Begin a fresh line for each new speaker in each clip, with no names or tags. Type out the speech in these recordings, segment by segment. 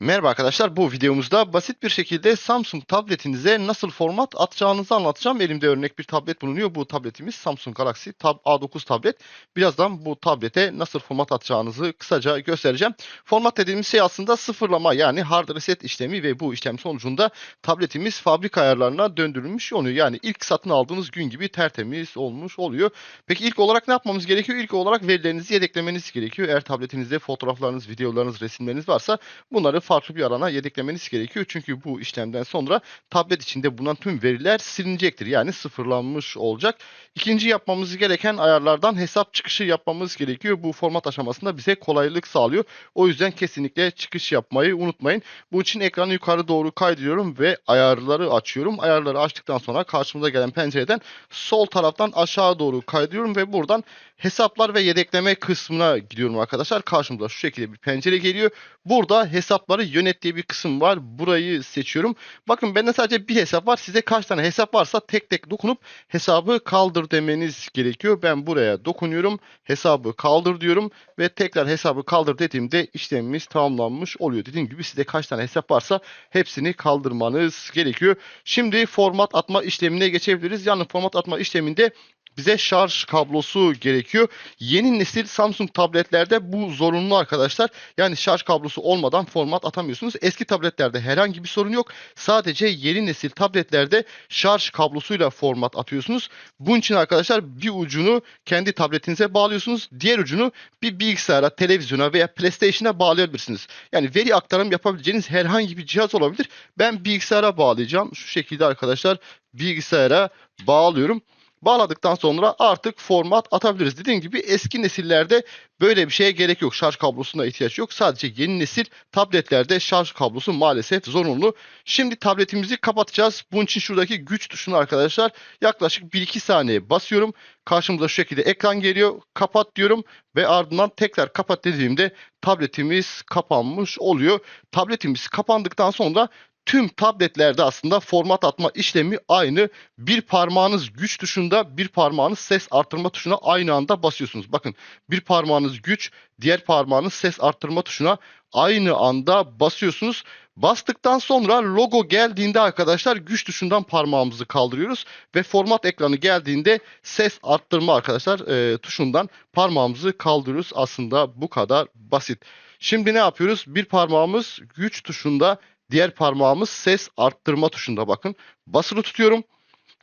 Merhaba arkadaşlar, bu videomuzda basit bir şekilde Samsung tabletinize nasıl format atacağınızı anlatacağım. Elimde örnek bir tablet bulunuyor. Bu tabletimiz Samsung Galaxy Tab A9 tablet. Birazdan bu tablete nasıl format atacağınızı kısaca göstereceğim. Format dediğimiz şey aslında sıfırlama yani hard reset işlemi ve bu işlem sonucunda tabletimiz fabrika ayarlarına döndürülmüş oluyor. Yani ilk satın aldığınız gün gibi tertemiz olmuş oluyor. Peki ilk olarak ne yapmamız gerekiyor? İlk olarak verilerinizi yedeklemeniz gerekiyor. Eğer tabletinizde fotoğraflarınız, videolarınız, resimleriniz varsa bunları farklı bir alana yedeklemeniz gerekiyor. Çünkü bu işlemden sonra tablet içinde bulunan tüm veriler silinecektir. Yani sıfırlanmış olacak. İkinci yapmamız gereken ayarlardan hesap çıkışı yapmamız gerekiyor. Bu format aşamasında bize kolaylık sağlıyor. O yüzden kesinlikle çıkış yapmayı unutmayın. Bu için ekranı yukarı doğru kaydırıyorum ve ayarları açıyorum. Ayarları açtıktan sonra karşımıza gelen pencereden sol taraftan aşağı doğru kaydırıyorum ve buradan hesaplar ve yedekleme kısmına gidiyorum arkadaşlar. Karşımıza şu şekilde bir pencere geliyor. Burada hesapları yönet diye bir kısım var. Burayı seçiyorum. Bakın bende sadece bir hesap var. Size kaç tane hesap varsa tek tek dokunup hesabı kaldır demeniz gerekiyor. Ben buraya dokunuyorum. Hesabı kaldır diyorum ve tekrar hesabı kaldır dediğimde işlemimiz tamamlanmış oluyor. Dediğim gibi size kaç tane hesap varsa hepsini kaldırmanız gerekiyor. Şimdi format atma işlemine geçebiliriz. Yani format atma işleminde bize şarj kablosu gerekiyor. Yeni nesil Samsung tabletlerde bu zorunlu arkadaşlar. Yani şarj kablosu olmadan format atamıyorsunuz. Eski tabletlerde herhangi bir sorun yok. Sadece yeni nesil tabletlerde şarj kablosuyla format atıyorsunuz. Bunun için arkadaşlar bir ucunu kendi tabletinize bağlıyorsunuz. Diğer ucunu bir bilgisayara, televizyona veya PlayStation'a bağlayabilirsiniz. Yani veri aktarım yapabileceğiniz herhangi bir cihaz olabilir. Ben bilgisayara bağlayacağım. Şu şekilde arkadaşlar bilgisayara bağlıyorum. Bağladıktan sonra artık format atabiliriz. Dediğim gibi eski nesillerde böyle bir şeye gerek yok. Şarj kablosuna ihtiyaç yok. Sadece yeni nesil tabletlerde şarj kablosu maalesef zorunlu. Şimdi tabletimizi kapatacağız. Bunun için şuradaki güç tuşuna arkadaşlar yaklaşık 1-2 saniye basıyorum. Karşımıza şu şekilde ekran geliyor. Kapat diyorum ve ardından tekrar kapat dediğimde tabletimiz kapanmış oluyor. Tabletimiz kapandıktan sonra tüm tabletlerde aslında format atma işlemi aynı. Bir parmağınız güç tuşunda, bir parmağınız ses arttırma tuşuna aynı anda basıyorsunuz. Bakın bir parmağınız güç, diğer parmağınız ses arttırma tuşuna aynı anda basıyorsunuz. Bastıktan sonra logo geldiğinde arkadaşlar güç tuşundan parmağımızı kaldırıyoruz ve format ekranı geldiğinde ses arttırma arkadaşlar e, tuşundan parmağımızı kaldırıyoruz. Aslında bu kadar basit. Şimdi ne yapıyoruz? Bir parmağımız güç tuşunda, Diğer parmağımız ses arttırma tuşunda bakın. Basılı tutuyorum.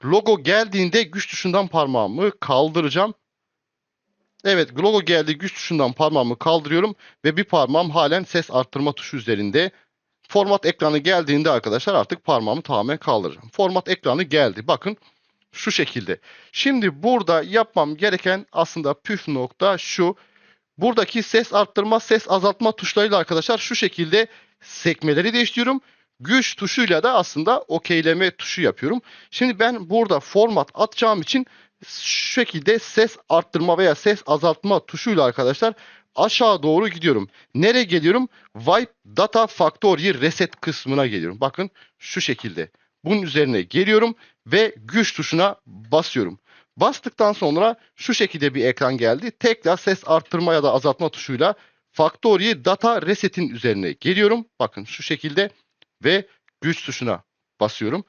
Logo geldiğinde güç tuşundan parmağımı kaldıracağım. Evet logo geldi güç tuşundan parmağımı kaldırıyorum ve bir parmağım halen ses arttırma tuşu üzerinde. Format ekranı geldiğinde arkadaşlar artık parmağımı tamamen kaldıracağım. Format ekranı geldi. Bakın şu şekilde. Şimdi burada yapmam gereken aslında püf nokta şu. Buradaki ses arttırma, ses azaltma tuşlarıyla arkadaşlar şu şekilde sekmeleri değiştiriyorum. Güç tuşuyla da aslında okeyleme tuşu yapıyorum. Şimdi ben burada format atacağım için şu şekilde ses arttırma veya ses azaltma tuşuyla arkadaşlar aşağı doğru gidiyorum. Nereye geliyorum? Wipe Data Factory Reset kısmına geliyorum. Bakın şu şekilde. Bunun üzerine geliyorum ve güç tuşuna basıyorum. Bastıktan sonra şu şekilde bir ekran geldi. Tekrar ses arttırma ya da azaltma tuşuyla Factory Data Reset'in üzerine geliyorum. Bakın şu şekilde ve güç tuşuna basıyorum.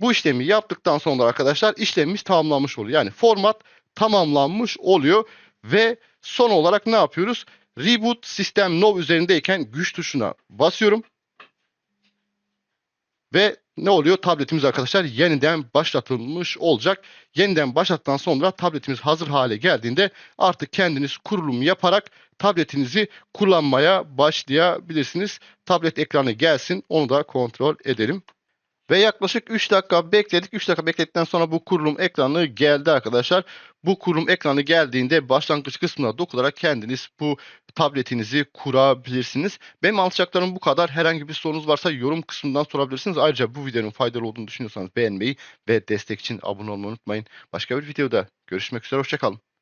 Bu işlemi yaptıktan sonra arkadaşlar işlemimiz tamamlanmış oluyor. Yani format tamamlanmış oluyor ve son olarak ne yapıyoruz? Reboot System Now üzerindeyken güç tuşuna basıyorum. Ve ne oluyor? Tabletimiz arkadaşlar yeniden başlatılmış olacak. Yeniden başlattıktan sonra tabletimiz hazır hale geldiğinde artık kendiniz kurulum yaparak tabletinizi kullanmaya başlayabilirsiniz. Tablet ekranı gelsin onu da kontrol edelim. Ve yaklaşık 3 dakika bekledik. 3 dakika bekledikten sonra bu kurulum ekranı geldi arkadaşlar. Bu kurulum ekranı geldiğinde başlangıç kısmına dokunarak kendiniz bu tabletinizi kurabilirsiniz. Benim alacaklarım bu kadar. Herhangi bir sorunuz varsa yorum kısmından sorabilirsiniz. Ayrıca bu videonun faydalı olduğunu düşünüyorsanız beğenmeyi ve destek için abone olmayı unutmayın. Başka bir videoda görüşmek üzere. Hoşçakalın.